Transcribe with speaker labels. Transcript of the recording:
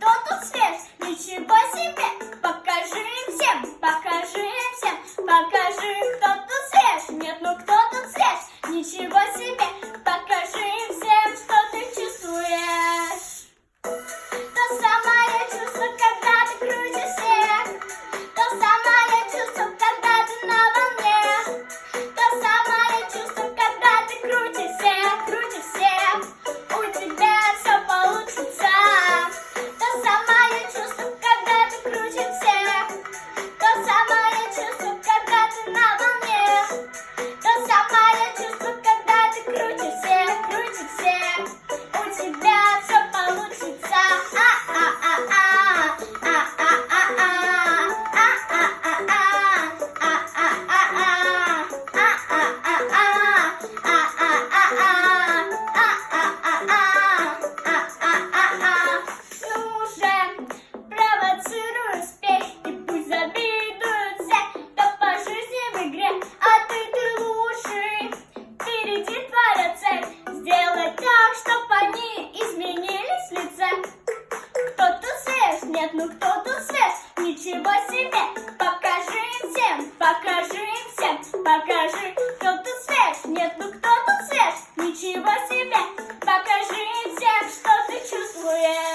Speaker 1: кто тут свеж? Ничего себе! Покажи всем, покажи всем, покажи, кто тут свеж. Нет, ну кто тут свеж? Ничего себе! Покажи им всем, покажи, кто тут свеж. Нет, ну кто тут свеж? Ничего себе. Покажи им всем, что ты чувствуешь.